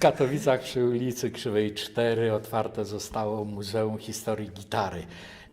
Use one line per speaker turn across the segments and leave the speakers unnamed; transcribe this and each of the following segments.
Katowicach przy ulicy Krzywej 4 otwarte zostało Muzeum Historii Gitary.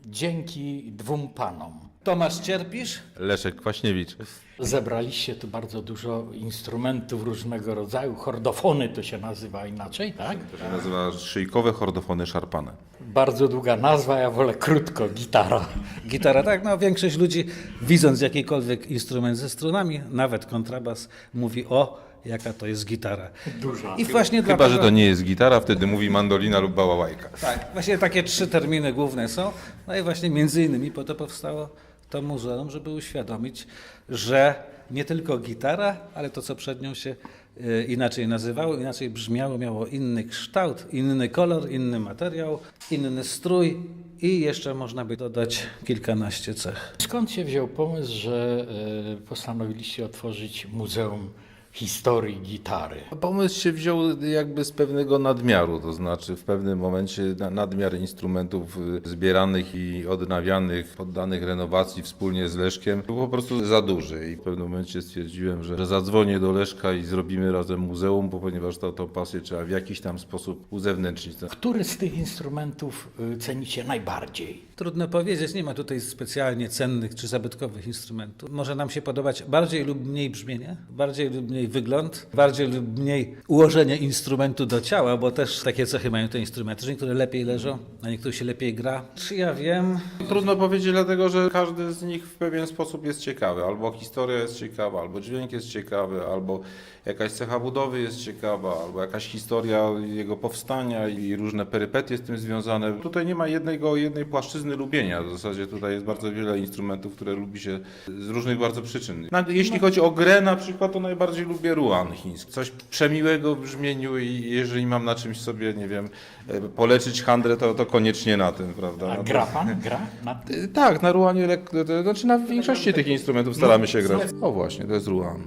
Dzięki dwóm panom.
Tomasz Cierpisz?
Leszek Kwaśniewicz.
Zebraliście tu bardzo dużo instrumentów różnego rodzaju. Hordofony to się nazywa inaczej, tak?
To się nazywa szyjkowe hordofony szarpane.
Bardzo długa nazwa, ja wolę krótko, gitara.
Gitara, tak. No, większość ludzi, widząc jakikolwiek instrument ze strunami, nawet kontrabas, mówi o, jaka to jest gitara.
Duża.
I właśnie
Chyba,
dlatego,
że to nie jest gitara, wtedy mówi mandolina lub bałałajka.
Tak, właśnie takie trzy terminy główne są. No i właśnie między innymi po to powstało to muzeum, żeby uświadomić, że nie tylko gitara, ale to, co przed nią się e, inaczej nazywało, inaczej brzmiało, miało inny kształt, inny kolor, inny materiał, inny strój i jeszcze można by dodać kilkanaście cech.
Skąd się wziął pomysł, że e, postanowiliście otworzyć Muzeum Historii Gitary?
Pomysł się wziął jakby z pewnego nadmiaru, to znaczy w pewnym momencie na- nadmiar instrumentów y, zbieranych i odnawianych, poddanych renowacji wspólnie z Leszkiem był po prostu za duży i w pewnym momencie stwierdziłem, że, zadzwonię do Leszka i zrobimy razem muzeum, bo ponieważ to, tą pasję trzeba w jakiś tam sposób uzewnętrznić.
Który z tych instrumentów y, cenicie najbardziej?
Trudno powiedzieć, nie ma tutaj specjalnie cennych czy zabytkowych instrumentów. Może nam się podobać bardziej lub mniej brzmienie, bardziej lub mniej wygląd, bardziej lub mniej ułożenie instrumentu do ciała, bo też takie cechy mają te instrumenty, że niektóre lepiej leżą, a niektórych się lepiej gra. Czy ja wiem?
Trudno powiedzieć, dlatego że każdy z nich w pewien sposób jest ciekawy. Albo historia jest ciekawa, albo dźwięk jest ciekawy, albo jakaś cecha budowy jest ciekawa, albo jakaś historia jego powstania i różne perypetie z tym związane. Tutaj nie ma jednego, jednej płaszczyzny lubienia. W zasadzie tutaj jest bardzo wiele instrumentów, które lubi się z różnych bardzo przyczyn. Jeśli chodzi o grę na przykład, to najbardziej lubię ruan chiński. Coś przemiłego w brzmieniu i jeżeli mam na czymś sobie, nie wiem, e, poleczyć handrę, to, to koniecznie na tym, prawda?
A
No
gra pan? Gra? Na...
Y, Tak, na ruanie, to znaczy na większości tych instrumentów staramy się grać. O właśnie, to jest ruan.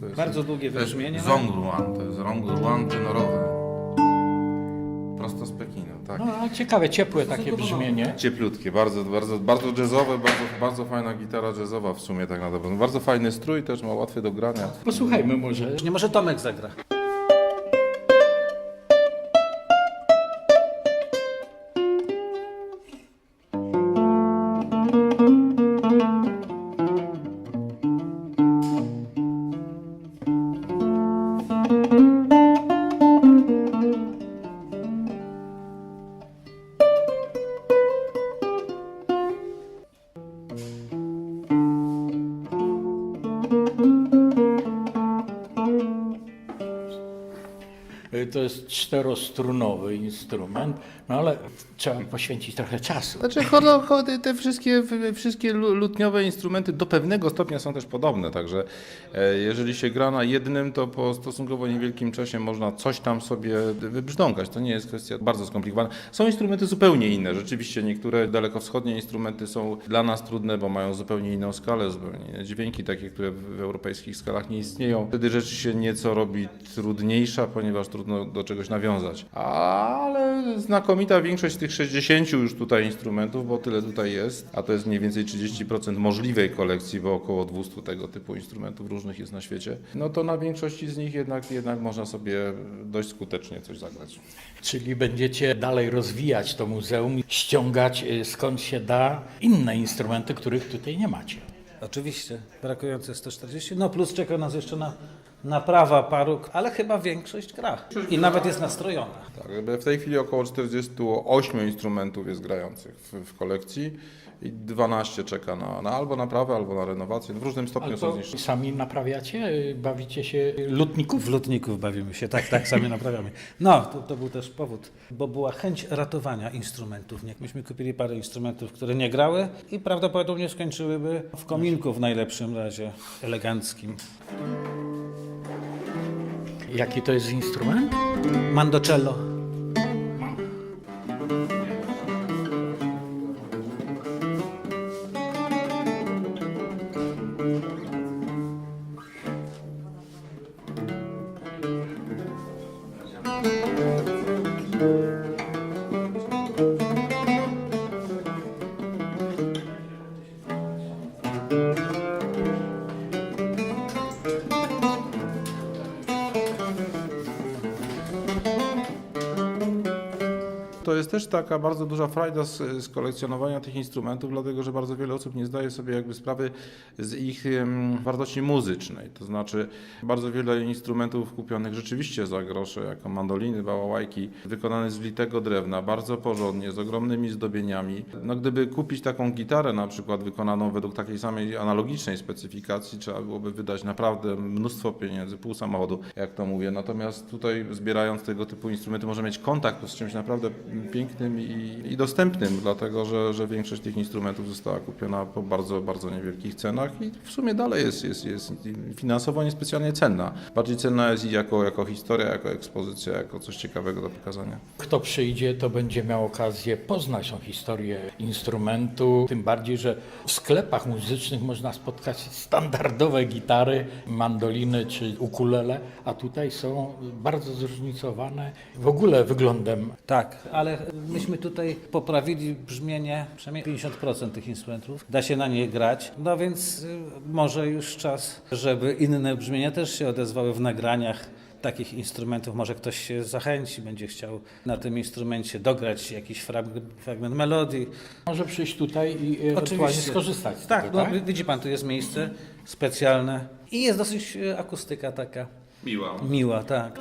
To jest,
Bardzo długie
to jest
brzmienie.
zong ruan, to jest rong ruan tenorowy. Tak.
No, ciekawe, ciepłe takie brzmienie.
Cieplutkie, bardzo, bardzo, bardzo jazzowe, bardzo, bardzo fajna gitara jazzowa w sumie tak naprawdę. Bardzo fajny strój, też ma łatwy do grania.
Posłuchajmy może.
Nie może Tomek zagra.
To jest czterostrunowy instrument, no ale trzeba poświęcić trochę czasu.
Znaczy, te wszystkie, wszystkie lu- lutniowe instrumenty do pewnego stopnia są też podobne, także e, jeżeli się gra na jednym, to po stosunkowo niewielkim czasie można coś tam sobie wybrzdąkać. To nie jest kwestia bardzo skomplikowana. Są instrumenty zupełnie inne. Rzeczywiście niektóre dalekowschodnie instrumenty są dla nas trudne, bo mają zupełnie inną skalę, zupełnie inne dźwięki, takie, które w europejskich skalach nie istnieją. Wtedy rzecz się nieco robi trudniejsza, ponieważ trudno do czegoś nawiązać. Ale znakomita większość tych 60 już tutaj instrumentów, bo tyle tutaj jest, a to jest mniej więcej 30% możliwej kolekcji, bo około 200 tego typu instrumentów różnych jest na świecie, no to na większości z nich jednak, jednak można sobie dość skutecznie coś zagrać.
Czyli będziecie dalej rozwijać to muzeum, ściągać y, skąd się da inne instrumenty, których tutaj nie macie.
Oczywiście, brakujące 140. No plus czeka nas jeszcze na naprawa paru, ale chyba większość gra. I nawet jest nastrojona.
Tak, w tej chwili około 48 instrumentów jest grających w, w kolekcji i 12 czeka na, na albo naprawę, albo na renowację. W różnym stopniu są
Albo
zniszczone.
sami naprawiacie, bawicie się lutników?
W lutników bawimy się, tak, tak, sami naprawiamy. No, to, to był też powód, bo była chęć ratowania instrumentów. Jak myśmy kupili parę instrumentów, które nie grały i prawdopodobnie skończyłyby w kominku w najlepszym razie, eleganckim.
Jaki to jest instrument?
Mandocello.
Música To jest też taka bardzo duża frajda z, z kolekcjonowania tych instrumentów, dlatego że bardzo wiele osób nie zdaje sobie jakby sprawy z ich wartości muzycznej. To znaczy bardzo wiele instrumentów kupionych rzeczywiście za grosze, jako mandoliny, bałałajki, wykonane z litego drewna, bardzo porządnie, z ogromnymi zdobieniami. No gdyby kupić taką gitarę na przykład wykonaną według takiej samej analogicznej specyfikacji, trzeba byłoby wydać naprawdę mnóstwo pieniędzy, pół samochodu, jak to mówię. Natomiast tutaj zbierając tego typu instrumenty możemy mieć kontakt z czymś naprawdę pięknym i, i dostępnym, dlatego że, że większość tych instrumentów została kupiona po bardzo, bardzo niewielkich cenach i w sumie dalej jest, jest, jest finansowo niespecjalnie cenna. Bardziej cenna jest i jako, jako historia, jako ekspozycja, jako coś ciekawego do pokazania.
Kto przyjdzie, to będzie miał okazję poznać tą historię instrumentu. Tym bardziej, że w sklepach muzycznych można spotkać standardowe gitary, mandoliny czy ukulele, a tutaj są bardzo zróżnicowane w ogóle wyglądem.
Tak, ale myśmy tutaj poprawili brzmienie, przynajmniej 50% tych instrumentów. Da się na nie grać, no więc y, może już czas, żeby inne brzmienia też się odezwały w nagraniach takich instrumentów. Może ktoś się zachęci, będzie chciał na tym instrumencie dograć jakiś frag- fragment melodii.
Może przyjść tutaj i ewentualnie
Oczywiście.
skorzystać z
Tak,
tego,
no,
tak?
wi- widzi pan, tu jest miejsce specjalne i jest dosyć y, akustyka taka
Miła.
miła, tak.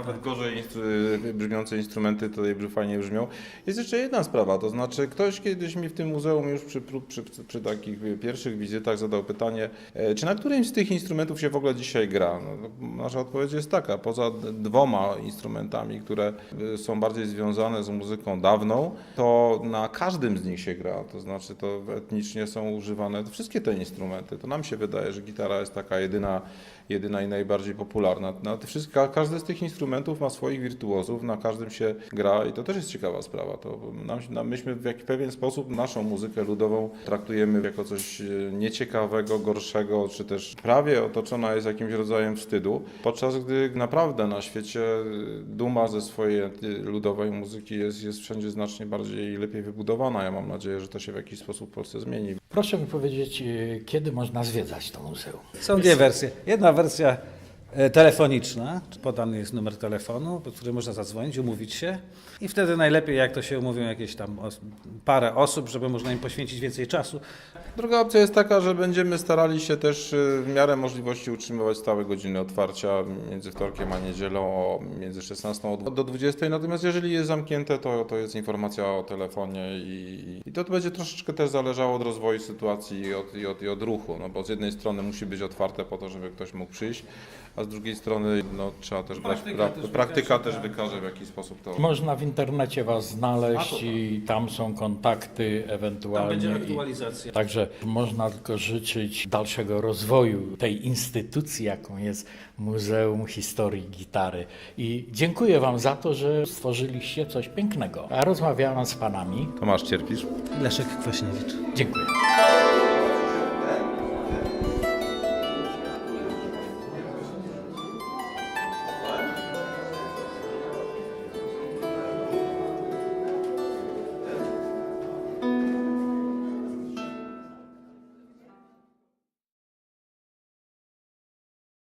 Nawet gorzej instru- brzmiące instrumenty tutaj fajnie brzmią. Jest jeszcze jedna sprawa, to znaczy ktoś kiedyś mi w tym muzeum już przy, przy, przy takich pierwszych wizytach zadał pytanie, e, czy na którymś z tych instrumentów się w ogóle dzisiaj gra? No, nasza odpowiedź jest taka, poza dwoma instrumentami, które e, są bardziej związane z muzyką dawną, to na każdym z nich się gra, to znaczy to etnicznie są używane wszystkie te instrumenty. To nam się wydaje, że gitara jest taka jedyna, jedyna i najbardziej popularna. Na te wszystkie, ka- każdy z tych instrumentów ma swoich wirtuozów, na każdym się gra i to też jest ciekawa sprawa. To nam, myśmy w jakiś pewien sposób naszą muzykę ludową traktujemy jako coś e, nieciekawego, gorszego, czy też prawie otoczona jest jakimś rodzajem wstydu, podczas gdy naprawdę na świecie e, duma ze swojej e, ludowej muzyki jest, jest wszędzie znacznie bardziej i lepiej wybudowana. Ja mam nadzieję, że to się w jakiś sposób w Polsce zmieni.
Proszę mi powiedzieć, kiedy można zwiedzać to muzeum?
Są dwie wersje. Jedna palavras telefoniczna, podany jest numer telefonu, pod który można zadzwonić, umówić się i wtedy najlepiej, jak to się umówią jakieś tam os- parę osób, żeby można im poświęcić więcej czasu.
Druga opcja jest taka, że będziemy starali się też y, w miarę możliwości utrzymywać stałe godziny otwarcia między wtorkiem a niedzielą o między 16 do 20. Natomiast jeżeli jest zamknięte, to, to jest informacja o telefonie i, i to będzie troszeczkę też zależało od rozwoju sytuacji i od, i, od, i od ruchu. No bo z jednej strony musi być otwarte po to, żeby ktoś mógł przyjść, a z drugiej strony no, trzeba też brać,
Praktyka
pra,
też
praktyka
wykaże,
też
tak.
wykaże w jaki sposób to.
Można w internecie Was znaleźć
to tak.
i tam są kontakty ewentualnie. i-
aktualizacja.
Także można tylko życzyć dalszego rozwoju tej instytucji, jaką jest Muzeum Historii Gitary. I dziękuję Wam za to, że stworzyliście coś pięknego. A rozmawiałam z Panami.
Tomasz Cierpisz.
Leszek Kwaśniewicz.
Dziękuję.